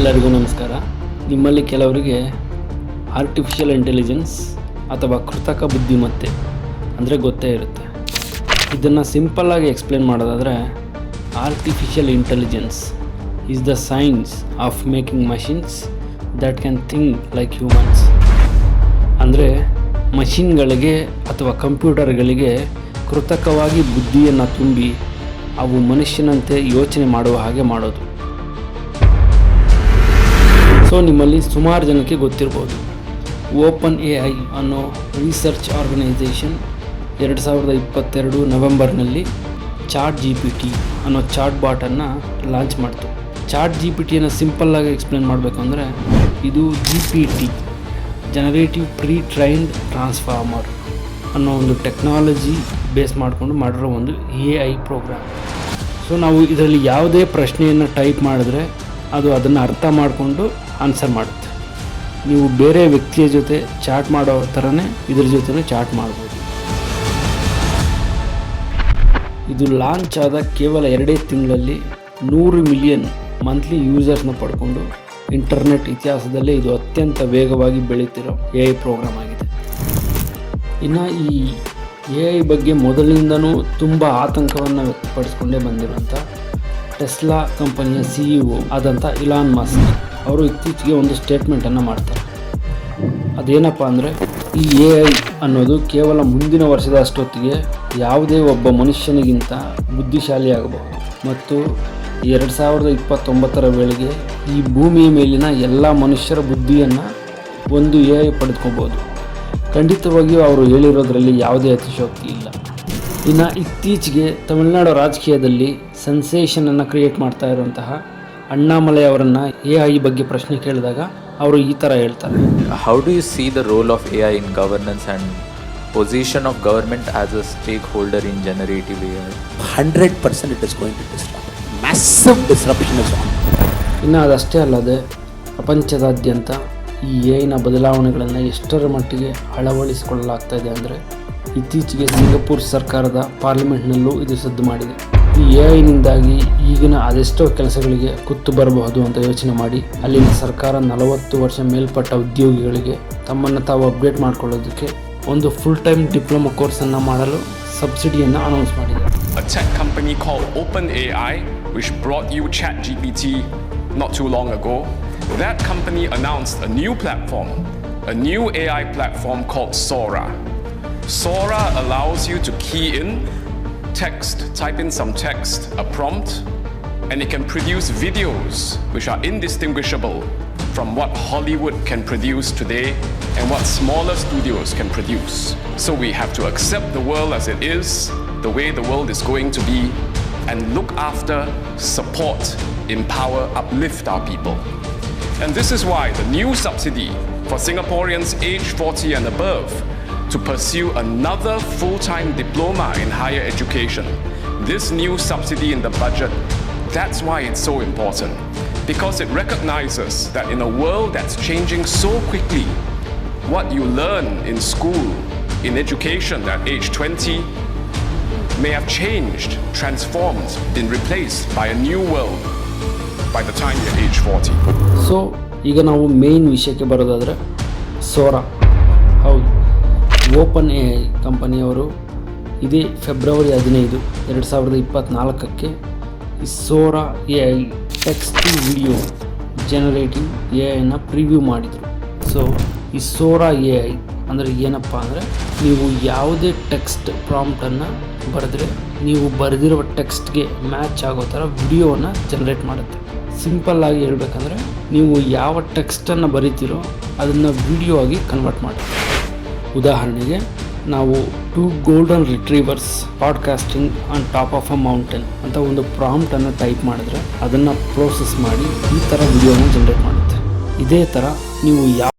ಎಲ್ಲರಿಗೂ ನಮಸ್ಕಾರ. ನಿಮ್ಮಲ್ಲಿ ಕೆಲವರಿಗೆ ಆರ್ಟಿಫಿಷಿಯಲ್ ಇಂಟೆಲಿಜೆನ್ಸ್ ಅಥವಾ ಕೃತಕ ಬುದ್ಧಿಮತ್ತೆ ಅಂದರೆ ಗೊತ್ತೇ ಇರುತ್ತೆ. ಇದನ್ನು ಸಿಂಪಲ್ಲಾಗಿ ಎಕ್ಸ್ಪ್ಲೇನ್ ಮಾಡೋದಾದರೆ artificial intelligence is the science of making machines that can think like humans ಅಂದರೆ ಮಷಿನ್ಗಳಿಗೆ ಅಥವಾ ಕಂಪ್ಯೂಟರ್ಗಳಿಗೆ ಕೃತಕವಾಗಿ ಬುದ್ಧಿಯನ್ನು ತುಂಬಿ ಅವು ಮನುಷ್ಯನಂತೆ ಯೋಚನೆ ಮಾಡುವ ಹಾಗೆ ಮಾಡೋದು. ಸೊ ನಿಮ್ಮಲ್ಲಿ ಸುಮಾರು ಜನಕ್ಕೆ ಗೊತ್ತಿರ್ಬೋದು. ಓಪನ್ ಎ ಐ ಅನ್ನೋ ರಿಸರ್ಚ್ ಆರ್ಗನೈಸೇಷನ್ ಎರಡು ಸಾವಿರದ ಇಪ್ಪತ್ತೆರಡು ನವೆಂಬರ್ನಲ್ಲಿ ಚಾಟ್ ಜಿ ಪಿ ಟಿ ಅನ್ನೋ ಚಾಟ್ ಬಾಟನ್ನು ಲಾಂಚ್ ಮಾಡ್ತು. ಚಾಟ್ ಜಿ ಪಿ ಟಿಯನ್ನು ಸಿಂಪಲ್ಲಾಗಿ ಎಕ್ಸ್ಪ್ಲೇನ್ ಮಾಡಬೇಕು ಅಂದರೆ ಇದು G P T generative pre trained transformer ಅನ್ನೋ ಒಂದು ಟೆಕ್ನಾಲಜಿ ಬೇಸ್ ಮಾಡಿಕೊಂಡು ಮಾಡಿರೋ ಒಂದು ಎ ಐ ಪ್ರೋಗ್ರಾಮ್ ಸೊ ನಾವು ಇದರಲ್ಲಿ ಯಾವುದೇ ಪ್ರಶ್ನೆಯನ್ನು ಟೈಪ್ ಮಾಡಿದ್ರೆ ಅದು ಅದನ್ನು ಅರ್ಥ ಮಾಡಿಕೊಂಡು ಆನ್ಸರ್ ಮಾಡುತ್ತೆ. ನೀವು ಬೇರೆ ವ್ಯಕ್ತಿಯ ಜೊತೆ ಚಾಟ್ ಮಾಡೋ ಥರನೇ ಇದ್ರ ಜೊತೆ ಚಾಟ್ ಮಾಡ್ಬೋದು. ಇದು ಲಾಂಚ್ ಆದ ಕೇವಲ ಎರಡೇ ತಿಂಗಳಲ್ಲಿ ನೂರು ಮಿಲಿಯನ್ ಮಂತ್ಲಿ ಯೂಸರ್ಸ್ನ ಪಡ್ಕೊಂಡು ಇಂಟರ್ನೆಟ್ ಇತಿಹಾಸದಲ್ಲೇ ಇದು ಅತ್ಯಂತ ವೇಗವಾಗಿ ಬೆಳೀತಿರೋ ಎ ಐ ಪ್ರೋಗ್ರಾಮ್ ಆಗಿದೆ. ಇನ್ನು ಈ ಎ ಐ ಬಗ್ಗೆ ಮೊದಲಿನಿಂದನೂ ತುಂಬ ಆತಂಕವನ್ನು ವ್ಯಕ್ತಪಡಿಸ್ಕೊಂಡೇ ಬಂದಿರುವಂಥ ಟೆಸ್ಲಾ ಕಂಪನಿಯ ಸಿ ಇ ಒ ಆದಂಥ ಇಲಾನ್ ಮಾಸ್ಕ್ ಅವರು ಇತ್ತೀಚೆಗೆ ಒಂದು ಸ್ಟೇಟ್ಮೆಂಟನ್ನು ಮಾಡ್ತಾರೆ. ಅದೇನಪ್ಪ ಅಂದರೆ, ಈ ಎ ಐ ಅನ್ನೋದು ಕೇವಲ ಮುಂದಿನ ವರ್ಷದ ಅಷ್ಟೊತ್ತಿಗೆ ಯಾವುದೇ ಒಬ್ಬ ಮನುಷ್ಯನಿಗಿಂತ ಬುದ್ಧಿಶಾಲಿಯಾಗಬಹುದು. ಮತ್ತು ಎರಡು ಸಾವಿರದ ಇಪ್ಪತ್ತೊಂಬತ್ತರ ವೇಳೆಗೆ ಈ ಭೂಮಿಯ ಮೇಲಿನ ಎಲ್ಲ ಮನುಷ್ಯರ ಬುದ್ಧಿಯನ್ನು ಒಂದು ಎ ಐ ಪಡೆದುಕೋಬೋದು ಖಂಡಿತವಾಗಿಯೂ ಅವರು ಹೇಳಿರೋದರಲ್ಲಿ ಯಾವುದೇ ಅತಿಶೋಕ್ತಿ ಇಲ್ಲ. ಇನ್ನು ಇತ್ತೀಚೆಗೆ ತಮಿಳುನಾಡು ರಾಜಕೀಯದಲ್ಲಿ ಸೆನ್ಸೇಷನನ್ನು ಕ್ರಿಯೇಟ್ ಮಾಡ್ತಾ ಇರುವಂತಹ ಅಣ್ಣಾಮಲೈ ಅವರನ್ನು ಎ ಐ ಬಗ್ಗೆ ಪ್ರಶ್ನೆ ಕೇಳಿದಾಗ ಅವರು ಈ ಥರ ಹೇಳ್ತಾರೆ How do you see the role of AI in governance and position of government as a stakeholder in generative AI? 100% it is going to disrupt. Massive disruption is. ಇನ್ನು ಅದಷ್ಟೇ ಅಲ್ಲದೆ ಪ್ರಪಂಚದಾದ್ಯಂತ ಈ ಎಐನ ಬದಲಾವಣೆಗಳನ್ನು ಎಷ್ಟರ ಮಟ್ಟಿಗೆ ಅಳವಡಿಸಿಕೊಳ್ಳಲಾಗ್ತಾ ಇದೆ ಅಂದರೆ ಇತ್ತೀಚೆಗೆ ಸಿಂಗಾಪುರ್ ಸರ್ಕಾರದ ಪಾರ್ಲಿಮೆಂಟ್ನಲ್ಲೂ ಇದು ಸದ್ದು ಮಾಡಿದೆ ಈ ಎ ಐನಿಂದಾಗಿ ಈಗಿನ ಅದೆಷ್ಟೋ ಕೆಲಸಗಳಿಗೆ ಕುತ್ತು ಬರಬಹುದು ಅಂತ ಯೋಚನೆ ಮಾಡಿ ಅಲ್ಲಿನ ಸರ್ಕಾರ ನಲವತ್ತು ವರ್ಷ ಮೇಲ್ಪಟ್ಟ ಉದ್ಯೋಗಿಗಳಿಗೆ ತಮ್ಮನ್ನು ತಾವು ಅಪ್ಡೇಟ್ ಮಾಡಿಕೊಳ್ಳೋದಕ್ಕೆ ಒಂದು ಫುಲ್ ಟೈಮ್ ಡಿಪ್ಲೊಮಾ ಕೋರ್ಸನ್ನು ಮಾಡಲು ಸಬ್ಸಿಡಿಯನ್ನು ಅನೌನ್ಸ್ ಮಾಡಿದೆ a tech company called OpenAI, which brought you ChatGPT not too long ago, that company announced a new platform, a new AI platform called Sora. Sora allows you to key in text, type in some text, a prompt, and it can produce videos which are indistinguishable from what Hollywood can produce today and what smaller studios can produce. So we have to accept the world as it is, the way the world is going to be, and look after, support, empower, uplift our people. And this is why the new subsidy for Singaporeans aged 40 and above to pursue another full time diploma in higher education. This new subsidy in the budget, that's why it's so important. Because it recognizes that in a world that's changing so quickly, what you learn in school, in education at age 20, may have changed, transformed, been replaced by a new world by the time you're age 40. So ಈಗ ನಾವು main ವಿಷಯಕ್ಕೆ ಬರೋದಾದರೆ ಸೋರಾ ಹೌದು open A ಕಂಪನಿಯವರು ಇದೇ February ಹದಿನೈದು, ಎರಡು ಸಾವಿರದ ಇಪ್ಪತ್ತ್ನಾಲ್ಕಕ್ಕೆ Sora A I text video generating A ಐನ ಪ್ರಿವ್ಯೂ ಮಾಡಿದರು. ಸೊ ಈ ಸೋರಾ ಎ ಐ ಅಂದರೆ ಏನಪ್ಪ ಅಂದರೆ ನೀವು ಯಾವುದೇ ಟೆಕ್ಸ್ಟ್ ಪ್ರಾಂಪ್ಟನ್ನು ಬರೆದ್ರೆ ನೀವು ಬರೆದಿರುವ ಟೆಕ್ಸ್ಟ್ಗೆ ಮ್ಯಾಚ್ ಆಗೋ ಥರ ವಿಡಿಯೋವನ್ನು ಜನ್ರೇಟ್ ಮಾಡುತ್ತೆ. ಸಿಂಪಲ್ ಆಗಿ ಹೇಳ್ಬೇಕಂದ್ರೆ ನೀವು ಯಾವ ಟೆಕ್ಸ್ಟನ್ನು ಬರಿತೀರೋ ಅದನ್ನು ವಿಡಿಯೋ ಆಗಿ ಕನ್ವರ್ಟ್ ಮಾಡುತ್ತೆ. ಉದಾಹರಣೆಗೆ, ನಾವು two golden retrievers podcasting on top of a mountain ಅಂತ ಒಂದು ಪ್ರಾಂಪ್ಟನ್ನು ಟೈಪ್ ಮಾಡಿದ್ರೆ, ಅದನ್ನು ಪ್ರೋಸೆಸ್ ಮಾಡಿ ಈ ಥರ ವಿಡಿಯೋನ ಜನ್ರೇಟ್ ಮಾಡುತ್ತೆ. ಇದೇ ಥರ ನೀವು ಯಾವ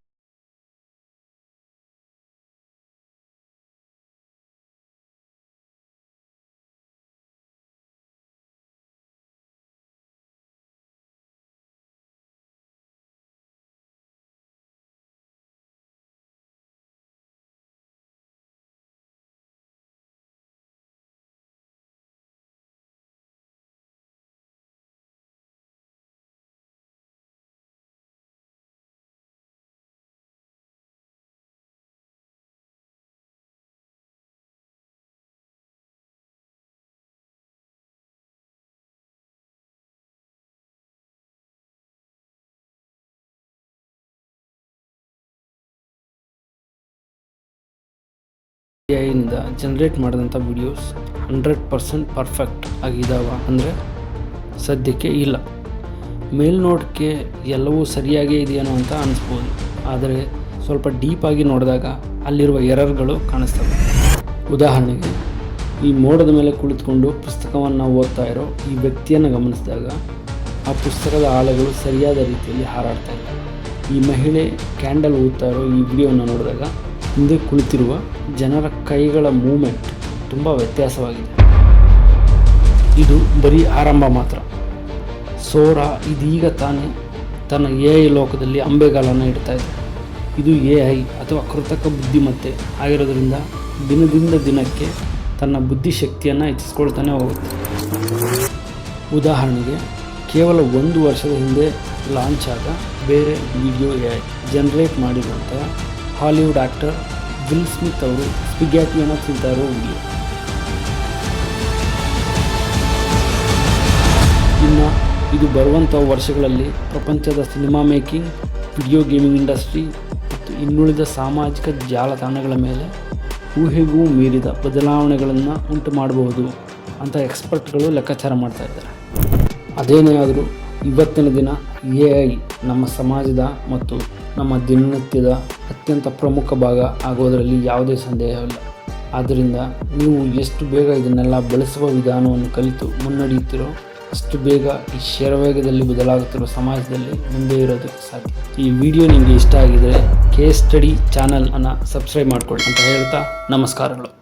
ಎ ಜನರೇಟ್ ಮಾಡಿದಂಥ ವಿಡಿಯೋಸ್ ಹಂಡ್ರೆಡ್ ಪರ್ಸೆಂಟ್ ಪರ್ಫೆಕ್ಟ್ ಆಗಿದ್ದಾವ ಅಂದರೆ ಸದ್ಯಕ್ಕೆ ಇಲ್ಲ. ಮೇಲ್ನೋಟಕ್ಕೆ ಎಲ್ಲವೂ ಸರಿಯಾಗೇ ಇದೆಯೇನೋ ಅಂತ ಅನಿಸ್ಬೋದು. ಆದರೆ ಸ್ವಲ್ಪ ಡೀಪಾಗಿ ನೋಡಿದಾಗ ಅಲ್ಲಿರುವ ಎರರ್ಗಳು ಕಾಣಿಸ್ತವೆ. ಉದಾಹರಣೆಗೆ, ಈ ಮೋಡದ ಮೇಲೆ ಕುಳಿತುಕೊಂಡು ಪುಸ್ತಕವನ್ನು ಓದ್ತಾ ಇರೋ ಈ ವ್ಯಕ್ತಿಯನ್ನು ಗಮನಿಸಿದಾಗ ಆ ಪುಸ್ತಕದ ಆಳಗಳು ಸರಿಯಾದ ರೀತಿಯಲ್ಲಿ ಹಾರಾಡ್ತಾ ಇಲ್ಲ. ಈ ಮಹಿಳೆ ಕ್ಯಾಂಡಲ್ ಊದ್ತಾ ಇರೋ ಈ ವಿಡಿಯೋವನ್ನು ನೋಡಿದಾಗ ಹಿಂದೆ ಕುಳಿತಿರುವ ಜನರ ಕೈಗಳ ಮೂಮೆಂಟ್ ತುಂಬ ವ್ಯತ್ಯಾಸವಾಗಿದೆ. ಇದು ಬರೀ ಆರಂಭ ಮಾತ್ರ. ಸೋರ ಇದೀಗ ತಾನೇ ತನ್ನ ಎ ಐ ಲೋಕದಲ್ಲಿ ಅಂಬೆಗಾಲನ್ನು ಇಡ್ತಾ ಇದೆ. ಇದು ಎ ಐ ಅಥವಾ ಕೃತಕ ಬುದ್ಧಿಮತ್ತೆ ಆಗಿರೋದ್ರಿಂದ ದಿನದಿಂದ ದಿನಕ್ಕೆ ತನ್ನ ಬುದ್ಧಿಶಕ್ತಿಯನ್ನು ಹೆಚ್ಚಿಸ್ಕೊಳ್ತಾನೆ ಹೋಗುತ್ತೆ. ಉದಾಹರಣೆಗೆ, ಕೇವಲ ಒಂದು ವರ್ಷದ ಹಿಂದೆ ಲಾಂಚ್ ಆದ ಬೇರೆ ವಿಡಿಯೋ ಎ ಐ ಜನರೇಟ್ ಮಾಡಿರುವಂತಹ ಹಾಲಿವುಡ್ ಆ್ಯಕ್ಟರ್ ವಿಲ್ ಸ್ಮಿತ್ ಅವರು ಸ್ಪಿಗ್ಯಾಟಿಯನ್ನು ತಿಂತಾರೋ ವಿಡಿಯೋ ಇನ್ನು ಇದು ಬರುವಂಥ ವರ್ಷಗಳಲ್ಲಿ ಪ್ರಪಂಚದ cinema making, video gaming industry ಮತ್ತು ಇನ್ನುಳಿದ ಸಾಮಾಜಿಕ ಜಾಲತಾಣಗಳ ಮೇಲೆ ಊಹೆಗೂ ಮೀರಿದ ಬದಲಾವಣೆಗಳನ್ನು ಉಂಟು ಮಾಡಬಹುದು ಅಂತ ಎಕ್ಸ್ಪರ್ಟ್ಗಳು ಲೆಕ್ಕಾಚಾರ ಮಾಡ್ತಾ ಇದ್ದಾರೆ. ಅದೇನೇ ಆದರೂ ಇವತ್ತಿನ ದಿನ ಎ ಐ ನಮ್ಮ ಸಮಾಜದ ಮತ್ತು ನಮ್ಮ ದಿನನಿತ್ಯದ ಅತ್ಯಂತ ಪ್ರಮುಖ ಭಾಗ ಆಗೋದರಲ್ಲಿ ಯಾವುದೇ ಸಂದೇಹವಿಲ್ಲ ಆದ್ದರಿಂದ ನೀವು ಎಷ್ಟು ಬೇಗ ಇದನ್ನೆಲ್ಲ ಬಳಸುವ ವಿಧಾನವನ್ನು ಕಲಿತು ಮುನ್ನಡೆಯುತ್ತಿರೋ ಅಷ್ಟು ಬೇಗ ಈ ಶರವೇಗದಲ್ಲಿ ಬದಲಾಗುತ್ತಿರುವ ಸಮಾಜದಲ್ಲಿ ಮುಂದೆ ಇರೋದಕ್ಕೆ ಸಾಧ್ಯ. ಈ ವಿಡಿಯೋ ನಿಮಗೆ ಇಷ್ಟ ಆಗಿದರೆ ಕೆ ಸ್ಟಡಿ ಚಾನಲ್ ಅನ್ನು ಸಬ್ಸ್ಕ್ರೈಬ್ ಮಾಡ್ಕೊಳ್ಳಿ ಅಂತ ಹೇಳ್ತಾ ನಮಸ್ಕಾರಗಳು.